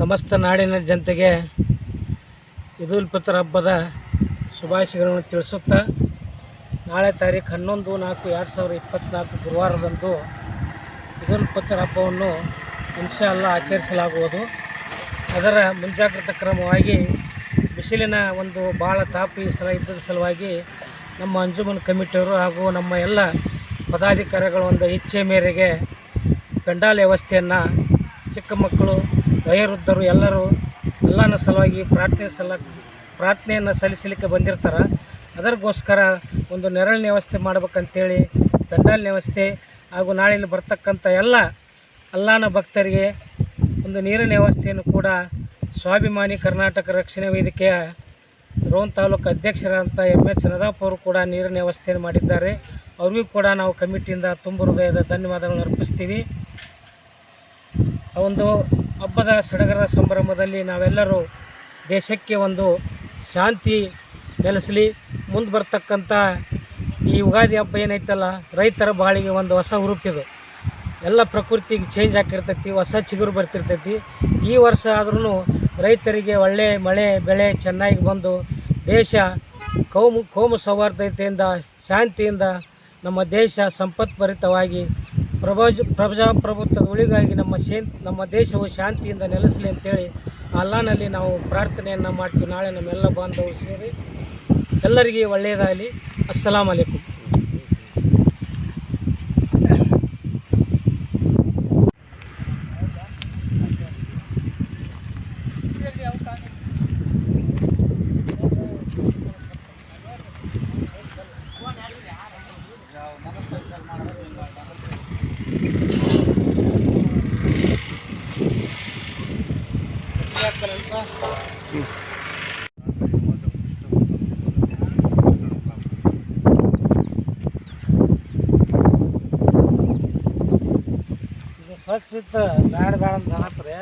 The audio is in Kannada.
ಸಮಸ್ತ ನಾಡಿನ ಜನತೆಗೆ ಇದುಲ್ ಫಿತರ್ ಹಬ್ಬದ ಶುಭಾಶಯಗಳನ್ನು ತಿಳಿಸುತ್ತಾ ನಾಳೆ ತಾರೀಕು ಹನ್ನೊಂದು ನಾಲ್ಕು ಎರಡು ಸಾವಿರದ ಇಪ್ಪತ್ತ್ನಾಲ್ಕು ಗುರುವಾರದಂದು ಇದುಲ್ ಫಿತರ್ ಹಬ್ಬವನ್ನು ಇನ್ಶಾ ಅಲ್ಲ ಆಚರಿಸಲಾಗುವುದು. ಅದರ ಮುಂಜಾಗ್ರತಾ ಕ್ರಮವಾಗಿ ಬಿಸಿಲಿನ ಒಂದು ಭಾಳ ತಾಪ ಸಲ ಇದ್ದದ ಸಲುವಾಗಿ ನಮ್ಮ ಅಂಜುಮನ್ ಕಮಿಟಿಯವರು ಹಾಗೂ ನಮ್ಮ ಎಲ್ಲ ಪದಾಧಿಕಾರಿಗಳ ಒಂದು ಇಚ್ಛೆ ಮೇರೆಗೆ ಗಂಡಾಲ ವ್ಯವಸ್ಥೆಯನ್ನು ಚಿಕ್ಕ ಮಕ್ಕಳು ವಯೋವೃದ್ಧರು ಎಲ್ಲರೂ ಎಲ್ಲನ ಸಲುವಾಗಿ ಪ್ರಾರ್ಥನೆ ಸಲ, ಪ್ರಾರ್ಥನೆಯನ್ನು ಸಲ್ಲಿಸಲಿಕ್ಕೆ ಬಂದಿರ್ತಾರೆ. ಅದಕ್ಕೋಸ್ಕರ ಒಂದು ನೆರಳಿನ ವ್ಯವಸ್ಥೆ ಮಾಡ್ಬೇಕಂತೇಳಿ ಪೆಂಡಾಲಿನ ವ್ಯವಸ್ಥೆ ಹಾಗೂ ನಾಳೆಯಲ್ಲಿ ಬರ್ತಕ್ಕಂಥ ಎಲ್ಲ ಅಲ್ಲಾನ ಭಕ್ತರಿಗೆ ಒಂದು ನೀರಿನ ವ್ಯವಸ್ಥೆಯನ್ನು ಕೂಡ ಸ್ವಾಭಿಮಾನಿ ಕರ್ನಾಟಕ ರಕ್ಷಣಾ ವೇದಿಕೆಯ ರೋನ್ ತಾಲೂಕು ಅಧ್ಯಕ್ಷರಾದಂಥ ಎಂ ಎಚ್ ನದಾಪ್ ಕೂಡ ನೀರಿನ ವ್ಯವಸ್ಥೆಯನ್ನು ಮಾಡಿದ್ದಾರೆ. ಅವ್ರಿಗೂ ಕೂಡ ನಾವು ಕಮಿಟಿಯಿಂದ ತುಂಬ ಹೃದಯದ ಧನ್ಯವಾದಗಳನ್ನು ಅರ್ಪಿಸ್ತೀವಿ. ಒಂದು ಹಬ್ಬದ ಸಡಗರ ಸಂಭ್ರಮದಲ್ಲಿ ನಾವೆಲ್ಲರೂ ದೇಶಕ್ಕೆ ಒಂದು ಶಾಂತಿ ನೆಲೆಸಲಿ ಮುಂದೆ ಬರ್ತಕ್ಕಂಥ ಈ ಯುಗಾದಿ ಹಬ್ಬ ಏನೈತಲ್ಲ, ರೈತರ ಬಾಳಿಗೆ ಒಂದು ಹೊಸ ಹುರುಪಿದು ಎಲ್ಲ ಪ್ರಕೃತಿಗೆ ಚೇಂಜ್ ಆಗಿರ್ತೈತಿ ಹೊಸ ಚಿಗುರು ಬರ್ತಿರ್ತೈತಿ. ಈ ವರ್ಷ ಆದ್ರೂ ರೈತರಿಗೆ ಒಳ್ಳೆ ಮಳೆ, ಬೆಳೆ ಚೆನ್ನಾಗಿ ಬಂದು ದೇಶ ಕೋಮು ಕೋಮು ಸೌಹಾರ್ದತೆಯಿಂದ, ಶಾಂತಿಯಿಂದ ನಮ್ಮ ದೇಶ ಸಂಪತ್ಭರಿತವಾಗಿ ಪ್ರಭಾಜ ಪ್ರಜಾಪ್ರಭುತ್ವದ ಉಳಿಗಾಗಿ ನಮ್ಮ ಶೇ ನಮ್ಮ ದೇಶವು ಶಾಂತಿಯಿಂದ ನೆಲೆಸಲಿ ಅಂತೇಳಿ ಅಲ್ಲಾನಲ್ಲಿ ನಾವು ಪ್ರಾರ್ಥನೆಯನ್ನು ಮಾಡ್ತೀವಿ. ನಾಳೆ ನಮ್ಮೆಲ್ಲ ಬಾಂಧವರು ಸೇರಿ ಎಲ್ಲರಿಗೆ ಒಳ್ಳೆಯದಾಗಲಿ. ಅಸ್ಸಲಾಂ ಸ್ವಚ್ಛ ಇತ್ತು ಬ್ಯಾಡ ಬ್ಯಾಡ ಅಂತ ಅನ್ನತ್ರಿ